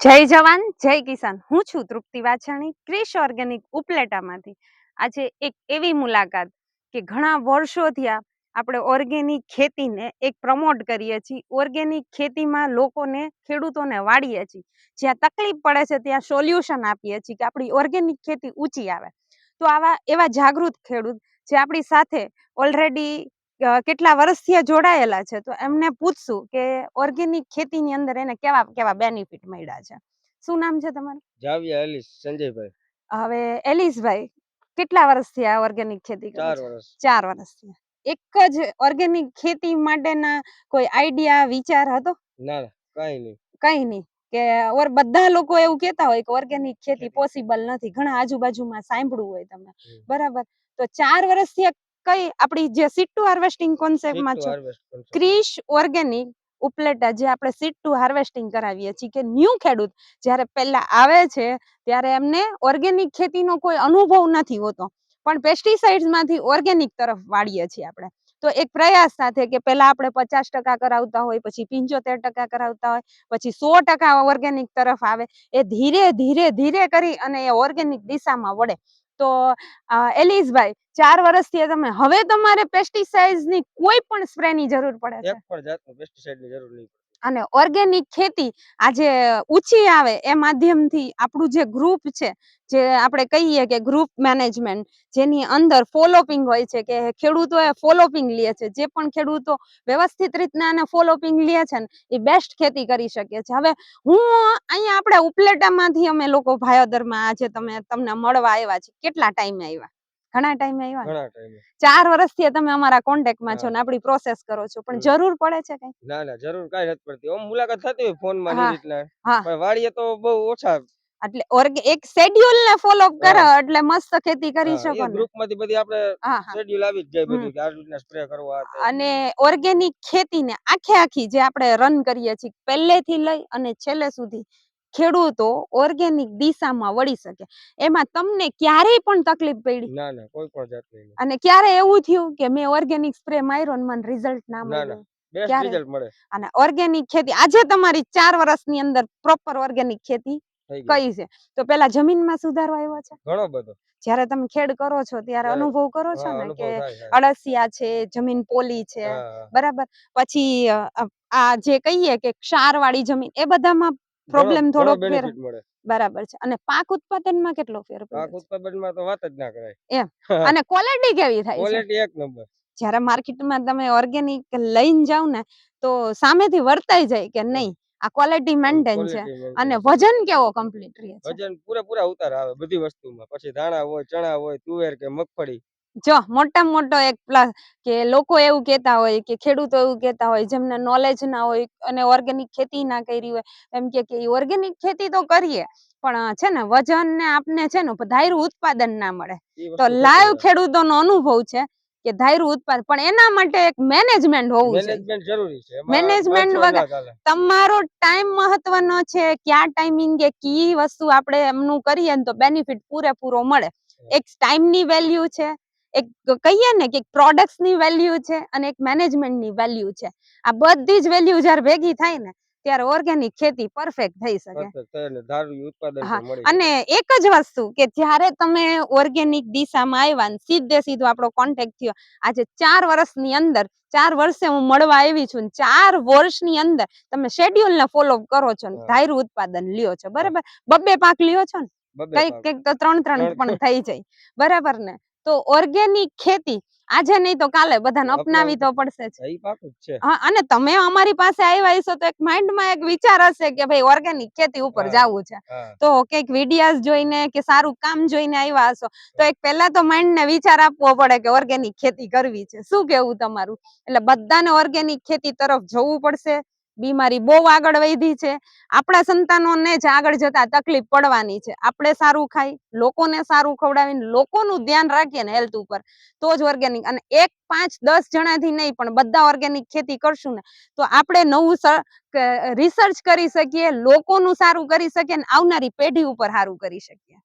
જય જવાન, જય કિસાન. હું છું તૃપ્તિ વાછાણી, ક્રિશ ઓર્ગેનિક ઉપલેટામાંથી. આજે એક એવી મુલાકાત કે ઘણા વર્ષોથી આ આપણે ઓર્ગેનિક ખેતીને એક પ્રમોટ કરીએ છીએ. ઓર્ગેનિક ખેતીમાં લોકોને, ખેડૂતોને વાળીએ છીએ. જ્યાં તકલીફ પડે છે ત્યાં સોલ્યુશન આપીએ છીએ કે આપણી ઓર્ગેનિક ખેતી ઊંચી આવે. તો આવા એવા જાગૃત ખેડૂત જે આપણી સાથે ઓલરેડી કેટલા વર્ષથી જોડાયેલા છે? તો એમને પૂછશું કે ઓર્ગેનિક ખેતીની અંદર એને કેવા કેવા બેનિફિટ મળ્યા છે? શું નામ છે તમારું? જાવિયા એલિસ સંજયભાઈ. હવે એલિસભાઈ કેટલા વર્ષથી આ ઓર્ગેનિક ખેતી કરો ચાર વર્ષ ચાર વર્ષથી એક જ ઓર્ગેનિક ખેતી માટેના કોઈ આઈડિયા વિચાર હતો? ના કઈ નહીં. કઈ નહીં. કે ઓર બધા લોકો એવું કહેતા હોય કે ઓર્ગેનિક ખેતી પોસિબલ નથી. ઘણા આજુબાજુમાં સાંભળ્યું હોય તમે બરાબર. તો ચાર વર્ષથી કઈ આપણી જે સીટુ હાર્વેસ્ટિંગ કોન્સેપ્ટમાં છો. ક્રિશ ઓર્ગેનિક ઉપલેટા જે આપણે સીટ ટુ હાર્વેસ્ટિંગ કરાવીએ છીએ કે ન્યૂ ખેડૂત જ્યારે પહેલા આવે છે ત્યારે એમને ઓર્ગેનિક ખેતીનો કોઈ અનુભવ નથી હોતો. પણ પેસ્ટિસાઇડ્સમાંથી ઓર્ગેનિક તરફ વાળીએ છીએ આપણે. તો એક પ્રયાસ સાથે કે પહેલા આપણે પચાસ ટકા કરાવતા હોય પછી પંચોતેર ટકા કરાવતા હોય પછી સો ટકા ઓર્ગેનિક તરફ આવે એ ધીરે ધીરે ધીરે કરી અને એ ઓર્ગેનિક દિશામાં વળે. તો એલિસભાઈ ચાર વર્ષથી તમે હવે તમારે પેસ્ટિસાઇડ્સની કોઈ પણ સ્પ્રેની જરૂર પડે છે એક પણ જાતનું પેસ્ટિસાઇડની જરૂર નહીં. અને ઓર્ગેનિક ખેતી આજે ઊંચી આવે એ માધ્યમથી આપણું જે ગ્રુપ છે, જે આપણે કહીએ કે ગ્રુપ મેનેજમેન્ટ, જેની અંદર ફોલોપિંગ હોય છે, કે ખેડૂતોએ ફોલોપિંગ લે છે, જે પણ ખેડૂતો વ્યવસ્થિત રીતના એને ફોલોપિંગ લે છે ને, એ બેસ્ટ ખેતી કરી શકે છે. હવે હું અહીંયા આપણે ઉપલેટામાંથી અમે લોકો ભાયોદરમાં આજે તમે, તમને મળવા આવ્યા છે કેટલા ટાઈમે આવ્યા? ઘણા ટાઈમે આવ્યા ઘણા ટાઈમે. ચાર વર્ષથી તમે અમારા કોન્ટેક્ટમાં છો ને આપણી પ્રોસેસ કરો છો. પણ જરૂર પડે છે કઈ? ના ના જરૂર કઈ નથી પડતી. ઓમ મુલાકાત થતી હોય ફોનમાં રીતના. પણ વાડીએ તો બહુ ઓછા એટલે ઓર્ગે એક શેડ્યુલ ને ફોલો કરો એટલે મસ્ત ખેતી કરી શકો ગ્રુપમાંથી બધી આપણે શેડ્યુલ આવી જ જાય બધું આ રીતના સ્પ્રે કરવો અને ઓર્ગેનિક ખેતી ને આખે આખી જે આપણે રન કરીએ છીએ પહેલેથી લઈ અને છેલ્લે સુધી ખેડૂતો ઓર્ગેનિક દિશામાં વળી શકે એમાં તમને ક્યારેય પણ તકલીફ પડી ના ના કોઈ પણ જાતની નહીં. અને ક્યારે એવું થયું કે મેં ઓર્ગેનિક સ્પ્રે માર્યો ને મને રિઝલ્ટ ના ના, ના. મળ્યું બેસ્ટ ક્યારે? રિઝલ્ટ મળે અને ઓર્ગેનિક ખેતી આજે તમારી ચાર વર્ષની અંદર પ્રોપર ઓર્ગેનિક ખેતી થઈ ગયું કઈ છે તો પેલા જમીનમાં સુધારો આવ્યો છે ઘણો બધો જ્યારે તમે ખેડ કરો છો ત્યારે અનુભવ કરો છો હા ને અનુભવ કે થાય. અળસિયા છે જમીન પોલી છે હા, હા. બરાબર પછી અ, અ, આ જે કહીએ કે ક્ષાર વાળી જમીન એ બધામાં પ્રોબ્લેમ થોડો ફેર બરાબર છે. અને પાક ઉત્પાદનમાં કેટલો ફેર પાક ઉત્પાદનમાં તો વાત જ ના કરાય. એમ. અને ક્વોલિટી કેવી થાય ક્વોલિટી એક નંબર. જ્યારે માર્કેટમાં તમે ઓર્ગેનિક લઈને જાવ ને તો સામેથી વર્તાઈ જાય કે નહીં આ ક્વોલિટી મેન્ટેન છે અને વજન કેવો કમ્પ્લીટ રહે છે? વજન પૂરેપૂરા ઉતાર આવે બધી વસ્તુમાં. પછી ધાણા હોય ચણા હોય તુવેર કે મગફળી જો મોટામાં મોટો એક પ્લસ કે લોકો એવું કહેતા હોય કે ખેડૂતો એવું કહેતા હોય જેમને નોલેજ ના હોય અને ઓર્ગેનિક ખેતી ના કરી હોય એમ કે કે ઓર્ગેનિક ખેતી તો કરીએ પણ છે ને વજન ને આપને છે ને ધાયરુ ઉત્પાદન ના મળે. તો લાઈવ ખેડૂતોનો અનુભવ છે કે ધાયરુ ઉત્પાદન પણ એના માટે એક મેનેજમેન્ટ હોવું જોઈએ મેનેજમેન્ટ જરૂરી છે. વગર- તમારો ટાઈમ મહત્વનો છે કયા ટાઈમિંગે કી વસ્તુ આપણે એમનું કરીએ ને તો બેનિફિટ પૂરેપૂરો મળે. એક ટાઈમની વેલ્યુ છે એક કહીએ ને કે પ્રોડક્ટ્સની વેલ્યુ છે અને એક મેનેજમેન્ટની વેલ્યુ છે. આ બધી જ વેલ્યુ જ્યારે ભેગી થાય ને ત્યારે ઓર્ગેનિક ખેતી પરફેક્ટ થઈ શકે. અને એક જ વસ્તુ કે જ્યારે તમે ઓર્ગેનિક દિશામાં આવ્યા સીધે સીધો આપણો કોન્ટેક્ટ થયો. આજે ચાર વર્ષની અંદર ચાર વર્ષે હું મળવા આવી છું ને ચાર વર્ષની અંદર તમે શેડ્યુલ ને ફોલો કરો છો ને હા. ઉત્પાદન લ્યો છો. બરાબર? બબ્બે પાક લ્યો છો ને? કંઈક કંઈક તો ત્રણ ત્રણ- પણ થઈ જાય. બરાબર ને? તો ઓર્ગેનિક ખેતી આજે નહીં તો કાલે બધાને અપનાવી તો પડશે હા, છે. અને તમે અમારી પાસે આવ્યા હશો તો એક માઇન્ડમાં એક વિચાર હશે કે ભાઈ ઓર્ગેનિક ખેતી ઉપર. જવું છે. તો કંઈક વિડીયાસ જોઈને કે સારું કામ જોઈને આવ્યા હશો તો એક પહેલા તો માઇન્ડ ને વિચાર આપવો પડે કે ઓર્ગેનિક ખેતી કરવી છે. શું કેવું તમારું? એટલે બધાને ઓર્ગેનિક ખેતી તરફ જવું પડશે. બીમારી બહુ આગળ વધી છે. આપણા સંતાનોને જ આગળ જતા તકલીફ પડવાની છે. આપણે સારું ખાઈ, લોકોને સારું ખવડાવીને લોકોનું ધ્યાન રાખીએ ને હેલ્થ ઉપર. તો જ ઓર્ગેનિક અને એક પાંચ દસ જણાથી નહીં, પણ બધા ઓર્ગેનિક ખેતી કરશું ને, તો આપણે નવું રિસર્ચ કરી શકીએ, લોકોનું સારું કરી શકીએ ને આવનારી પેઢી ઉપર સારું કરી શકીએ.